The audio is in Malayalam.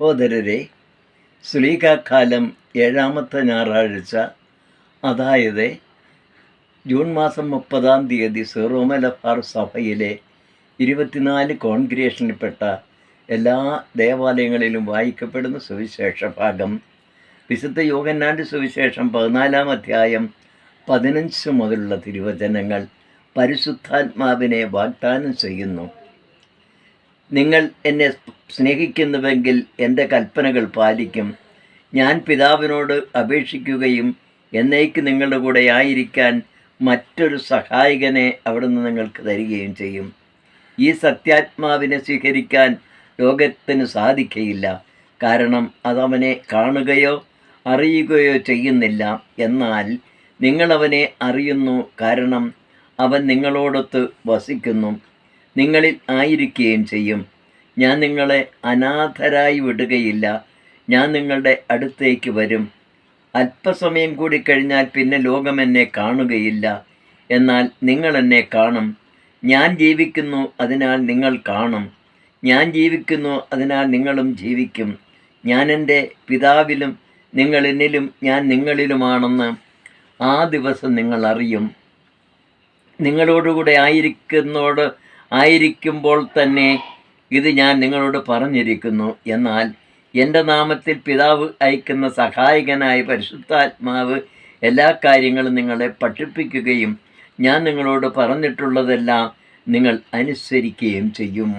സഹോദരരെ സുലീകാക്കാലം ഏഴാമത്തെ ഞായറാഴ്ച അതായത് ജൂൺ മാസം മുപ്പതാം തീയതി സീറോ മലബാർ സഭയിലെ ഇരുപത്തിനാല് കോൺഗ്രേഷനിൽപ്പെട്ട എല്ലാ ദേവാലയങ്ങളിലും വായിക്കപ്പെടുന്ന സുവിശേഷ ഭാഗം വിശുദ്ധ യോഗന്നാന്റെ സുവിശേഷം പതിനാലാം അധ്യായം പതിനഞ്ച് മുതലുള്ള തിരുവചനങ്ങൾ പരിശുദ്ധാത്മാവിനെ വാഗ്ദാനം ചെയ്യുന്നു. നിങ്ങൾ എന്നെ സ്നേഹിക്കുന്നുവെങ്കിൽ എന്റെ കൽപ്പനകൾ പാലിക്കും. ഞാൻ പിതാവിനോട് അപേക്ഷിക്കുകയും എന്നേക്ക് നിങ്ങളുടെ കൂടെ ആയിരിക്കാൻ മറ്റൊരു സഹായകനെ അവിടുന്ന് നിങ്ങൾക്ക് തരികയും ചെയ്യും. ഈ സത്യാത്മാവിനെ സ്വീകരിക്കാൻ ലോകത്തിന് സാധിക്കയില്ല. കാരണം അതവനെ കാണുകയോ അറിയുകയോ ചെയ്യുന്നില്ല. എന്നാൽ നിങ്ങളവനെ അറിയുന്നു. കാരണം അവൻ നിങ്ങളോടൊത്ത് വസിക്കുന്നു. നിങ്ങളിൽ ആയിരിക്കുകയും ചെയ്യും. ഞാൻ നിങ്ങളെ അനാഥരായി വിടുകയില്ല. ഞാൻ നിങ്ങളുടെ അടുത്തേക്ക് വരും. അല്പസമയം കൂടി കഴിഞ്ഞാൽ പിന്നെ ലോകം എന്നെ കാണുകയില്ല. എന്നാൽ നിങ്ങൾ എന്നെ കാണും. ഞാൻ ജീവിക്കുന്നു അതിനാൽ നിങ്ങൾ കാണും. ഞാൻ ജീവിക്കുന്നു അതിനാൽ നിങ്ങളും ജീവിക്കും. ഞാൻ എന്റെ പിതാവിലും നിങ്ങൾ എന്നിലും ഞാൻ നിങ്ങളിലുമാണെന്ന് ആ ദിവസം നിങ്ങൾ അറിയും. നിങ്ങളോടുകൂടെ ആയിരിക്കുന്നോട് ആയിരിക്കുമ്പോൾ തന്നെ ഇത് ഞാൻ നിങ്ങളോട് പറഞ്ഞിരിക്കുന്നു. എന്നാൽ എന്റെ നാമത്തിൽ പിതാവ് അയക്കുന്ന സഹായകനായ പരിശുദ്ധാത്മാവ് എല്ലാ കാര്യങ്ങളും നിങ്ങളെ പഠിപ്പിക്കുകയും ഞാൻ നിങ്ങളോട് പറഞ്ഞിട്ടുള്ളതെല്ലാം നിങ്ങൾ അനുസരിക്കുകയും ചെയ്യും.